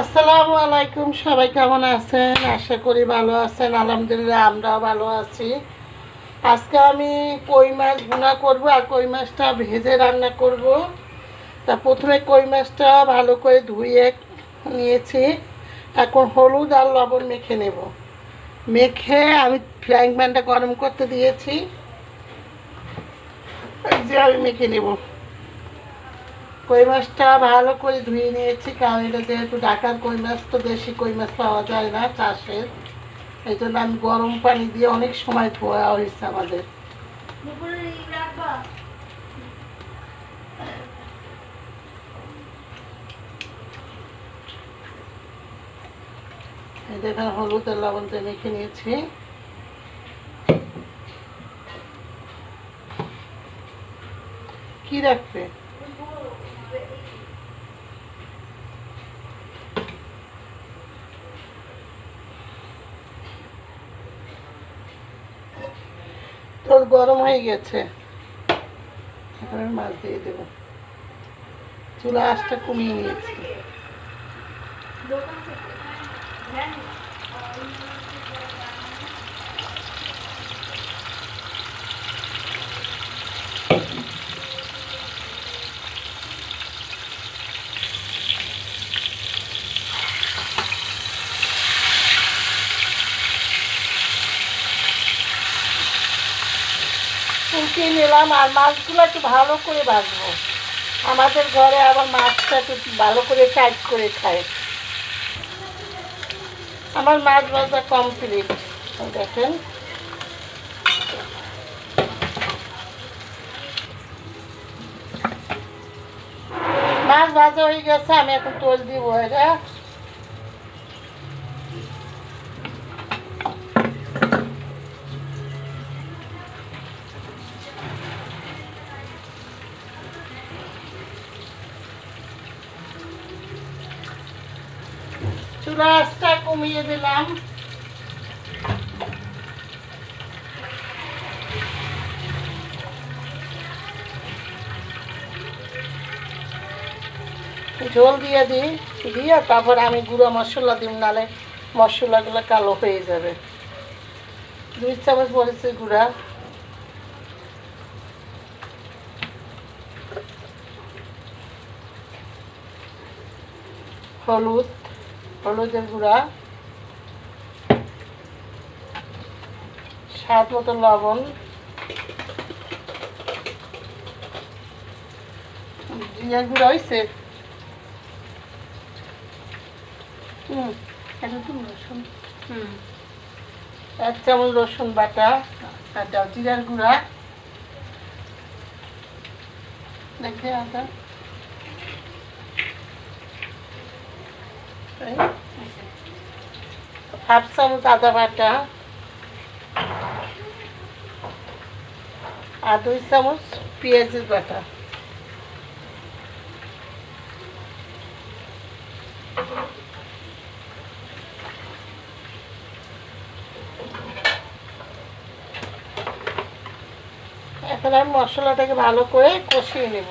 আসসালামু আলাইকুম, সবাই কেমন আছেন? আশা করি ভালো আছেন, আলহামদুলিল্লাহ আমরাও ভালো আছি। আজকে আমি কই মাছ ভুনা করব আর কই মাছটা ভেজে রান্না করব। তা প্রথমে কই মাছটা ভালো করে ধুয়ে নিয়েছি। এখন হলুদ আর লবণ মেখে নেব। মেখে আমি ফ্রাইং প্যানটা গরম করতে দিয়েছি। যে আমি মেখে নেব। কই মাছটা ভালো করে ধুয়ে নিয়েছি কারণ এটা যেহেতু ঢাকার কই মাছ তো দেশি কই মাছ পাওয়া যায় না চাষের। এই জন্য আমি গরম পানি দিয়ে অনেক সময় ধোয়া হয়েছে আমাদের। দেখেন হলুদ আর লবণ দিয়ে মেখে নিয়েছি। কি রাখবে? তোর গরম হয়ে গেছে। এখন আমি মাছ দিয়ে দেবো। চুলা আঁচটা কমিয়ে নিয়েছি। কুলকি নিলাম আর মাছগুলো একটু ভালো করে ভাজবো। আমাদের ঘরে আবার মাছটা একটু ভালো করে টাইট করে খায়। আমার মাছ ভাজা কমপ্লিট দেখেন। মাছ ভাজা হয়ে গেছে, আমি এখন তোল দিব এটা চুলা কমিয়ে দিলাম। ঝোল দিয়ে দিই, দিয়ে তারপর আমি গুঁড়ো মশলা দিই নালে মশলাগুলো কালো হয়ে যাবে। দুই চামচ বলেছে গুঁড়া। হলুদ। হলুদের গুঁড়া স্বাদ মতো লবণ জিরার গুঁড়া হয়েছে হুম হুম। এক চামচ রসুন বাটা আর জিরার গুঁড়া। দেখে আদা। হাফ চামচ আদা বাটা আর দুই চামচ পেঁয়াজের বাটা। এখন আমি মশলাটাকে ভালো করে কষিয়ে নেব।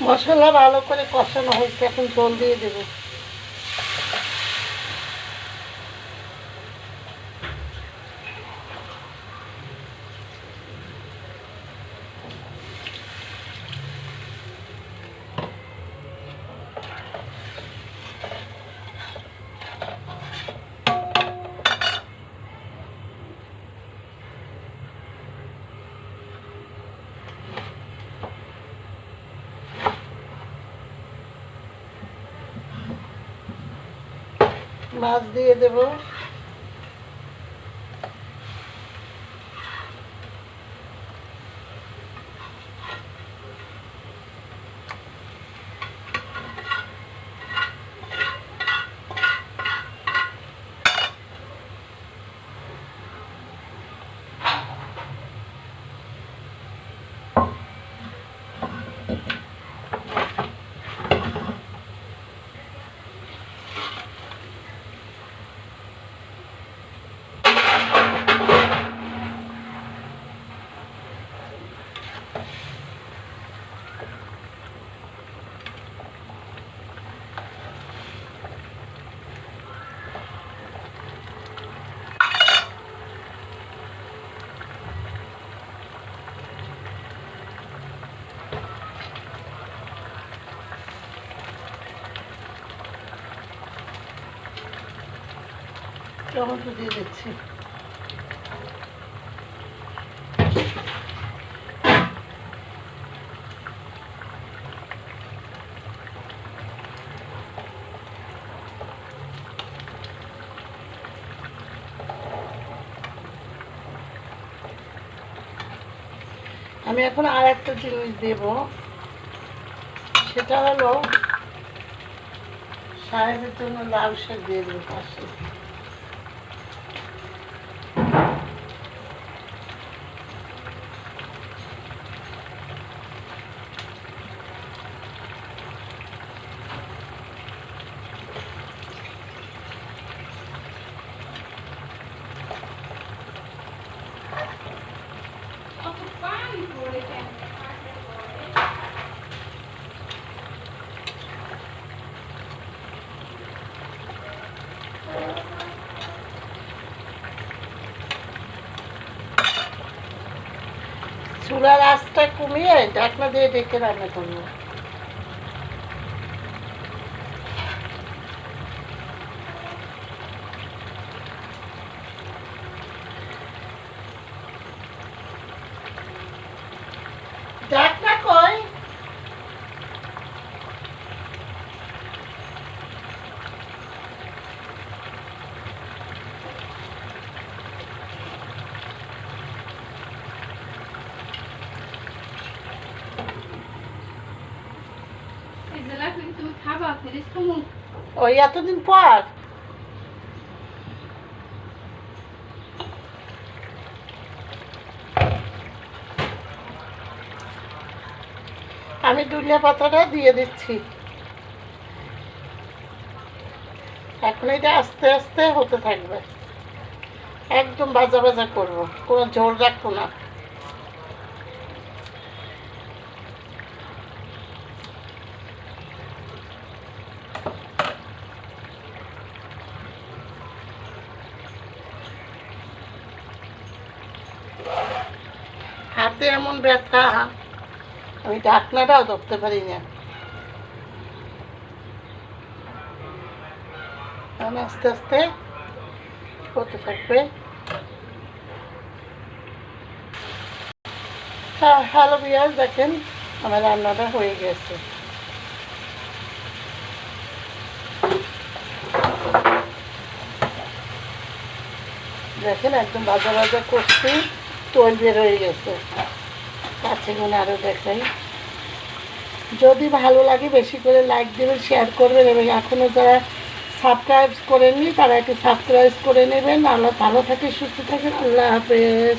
মশলা ভালো করে কষানো হয়েছে এখন জল দিয়ে দেবো। মাছ দিয়ে দেব। টমেটো দিয়ে দিচ্ছি। আমি এখন আর একটা জিনিস দেব। সেটা হলো সাহেবের জন্য লাউ শাক দিয়ে দেবো পাশে। চুলার আঁচটা কমিয়ে ঢাকনা দিয়ে ডেকে রান্না করব। ঢাকনা আমি দুলিয়া পাতাটা দিয়ে দিচ্ছি। এখন এটা আস্তে আস্তে হতে থাকবে। একদম ভাজা ভাজা করব। কোনো ঝোল রাখব না। হাতে এমন ব্যথা, আমি ঢাকনাটাও ধরতে পারি না এখন আস্তে আস্তে হতে থাকবে। হ্যাঁ হ্যালো বিয়ার দেখেন আমার রান্নাটা হয়ে গেছে। দেখেন একদম ভাজা ভাজা করছি। তোল বের হয়ে গেছে। কাছে গুণ আরও দেখাই। যদি ভালো লাগে বেশি করে লাইক দেবেন শেয়ার করবেন এবং এখনও যারা সাবস্ক্রাইব করেননি, তারা একটু সাবস্ক্রাইব করে নেবেন। আল্লাহ ভালো থাকে, সুস্থ থাকেন আল্লাহ হাফেজ।